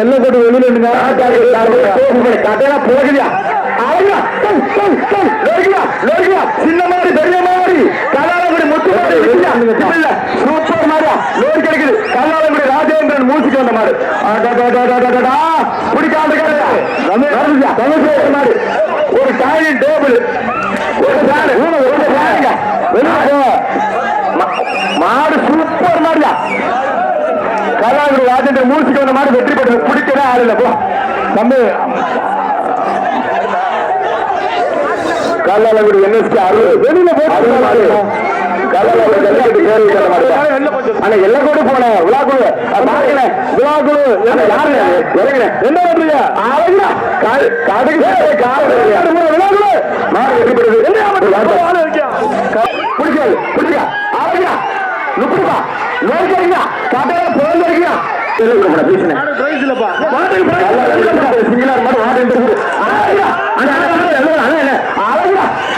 எல்லாம் போட்டு வெளியில. கட்டையெல்லாம் போகுதியா? சின்ன மாதிரி பெரிய மாதிரி. கல்லாலங்குடி முத்து மாதிரி. இல்ல சூப்பர் மாதிரியா லோரி கிடைக்குது. கல்லாலங்குடி ராஜேந்திரன் மூச்சுக்கு வந்த மாதிரி. பிடிக்காத கதை மாதிரி. ஒரு டைனிங் டேபிள் ஒரு ஃபேன் ஒரு ஃபேனுங்க மாடு சூப்பர் மாதிரியா கல்லாங்குடி ராஜேந்திரன் மூச்சுக்கு வந்த மாதிரி வெற்றி பெற்றது பிடிக்கவே ஆள் இல்ல. போ. தம்பி. கல்லாலங்குடி என்எஸ்கே அறுபது. வெளியில போட்டு எல்லாம் கூட போனேன் விழாக்குழு. விழாக்குழு. யாரு இறங்குறேன் என்ன பண்றீங்க? கடுகு விழாக்குழு. மாடு வெற்றி பெற்றது பிடிக்காது பிடிக்கா அழகுடா நுப்புடுப்பா நோய்க்கிறீங்க கடையில போயிருக்கீங்க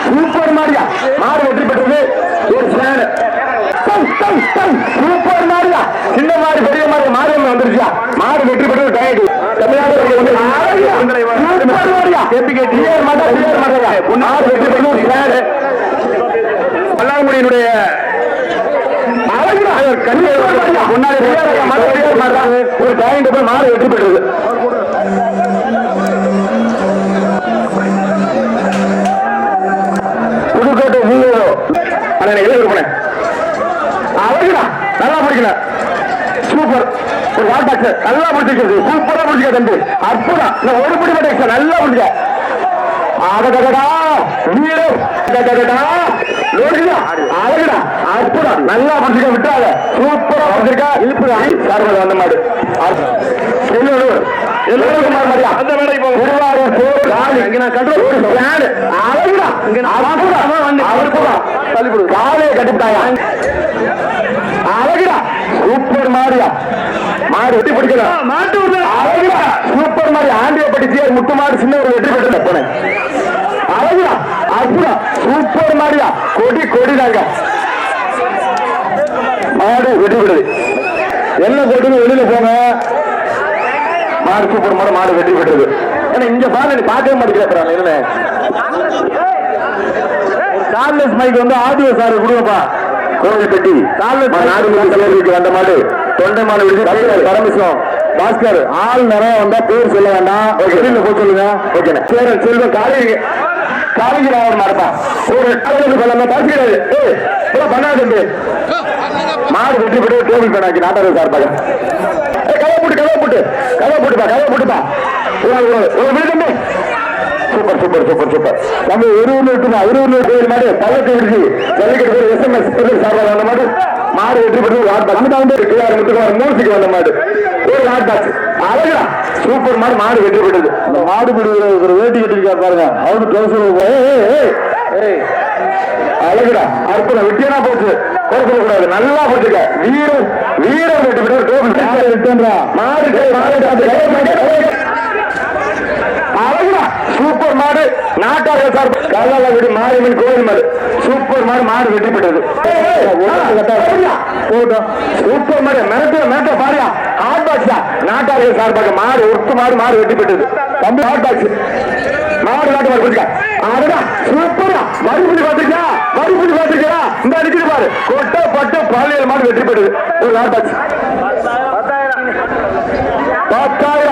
சூப்பர் மாரியா மாடு வெற்றி பெற்றது ஒரு ஃபேன் சூப்பர் மாரியா சின்ன மாடு பெரிய மாடு மாரியம்மன் வந்துருச்சா மாடு வெற்றி பெற்றது டயட் தமிழ்நாடு வந்து சூப்பர் மாடு ஒரு ஃபேன் போய் மாடு வெற்றி பெற்றது புதுக்கோட்டை வீரோ அண்ணா எழுதி கொடுப்பேன். அவருடா நல்லா பிடிக்கல சூப்பர் ஒரு வாட்டாக்சர் நல்லா பிடிச்சிருக்கு சூப்பரா பிடிச்சிக்க தம்பி. அற்புதம். ஒரு பிடி மட்டும் நல்லா பிடிச்ச அடடடடா வீரோ அடடடடா லோடியா அழகுடா அற்புதம். நல்லா பிடிச்சிக்க விட்டாத சூப்பரா பிடிச்சிருக்கா இழுப்புடா சார்பது அந்த மாடு. செல்லூர் எல்லோருக்கும் மாதிரியா? அந்த மேடை திருவாரூர் போர் காலி இங்க நான் கண்ட்ரோல் ஃபேன் அழகுடா. இங்க நான் அவருக்கு தள்ளிவிடு காலையை கட்டிவிட்டாயா? அழகுடா. சூப்பர் மாடியா. மாடு வெட்டி பிடிக்கல மாட்டு சூப்பர் மாடி. ஆண்டிய படிச்சியார் முத்து மாடு சின்ன ஒரு வெற்றி பெற்று போனேன் அழகுடா அற்புதம் மாடியா கொடி கொடி தாங்க மாடு வெட்டி விடுது என்ன கொடி வெளியில போங்க. மாடு சூப்பர் மாடு மாடு வெற்றி பெற்றது ஏன்னா இங்க பாருங்க பார்க்கவே மாட்டேங்கிறேன் என்ன? கார்லெஸ் மைக் வந்து ஆடியோ சார் கொடுங்கப்பா. கோவில் பெட்டி. கார்லெஸ் நாடு தலைவருக்கு வந்த மாடு. தொண்டை மாடு விடுச்சு பரமசிவம் பாஸ்கர் ஆள் நிறைய வந்தா பேர் சொல்ல வேண்டாம். வெளியில போய் சொல்லுங்க. Okay Cheran Selvam college college Raavan மாடுப்பா ஒரு காலேஜ் சொல்லாம பாஸ்கர் ஏய் பண்ணாது மாடு வெற்றி பெற்று டேபிள் பேனாக்கி நாட்டாளர் சார்பாக ஏய், போட்டு கதவை போட்டு. கதவை போட்டுப்பா கதவை போட்டுப்பா. ஒரு ஒரு சூப்பர் சூப்பர் சூப்பர் சூப்பர். நம்ம ஒரு இருக்குமா ஒரு ஊர்ல இருக்கிற மாதிரி பள்ளத்தை ஜல்லிக்கட்டு பேர் எஸ்எம்எஸ் சார்பாக வந்த மாடு. மாடு வெற்றி பெற்று ஒரு ஹாட் வந்து கிளார் முத்துக்குமார் மூர்த்திக்கு வந்த மாடு. ஒரு ஹாட் பாக்ஸ் அழகா சூப்பர் மாடு மாடு வெற்றி பெற்றது அந்த மாடு பிடிக்கிற ஒரு வேட்டி கட்டிருக்கா பாருங்க அவனு டோசர் அழகுடா அற்புதம் விட்டியனா போச்சு குறைக்க கூடாது நல்லா போச்சுக்க வீரம் வீரம் வெற்றி பெற்று டோபிள் மாடு அழகுடா சூப்பர் மாடு நாட்டாக சார் கல்லாலங்குடி மாரியம்மன் கோவில் மாடு சூப்பர் மாடு மாடு வெற்றி பெற்றது போட்டோம் சூப்பர் மாடு மிரட்ட ஹாட் சார்பாக மாடு ஒட்டு மாடு மாடு வெற்றி பெற்றது. தம்பி ஹாட் மாடு நாட்டு மாடு கொடுக்க அதுடா சூப்பரா மறுபடி பார்த்துருக்கா மறுபடி இந்த அடிக்கிட்டு பாரு. கொட்டை பட்டு பாலியல் மாடு வெற்றி பெற்றது. ஒரு நாட்டாச்சு பத்தாயிரம்.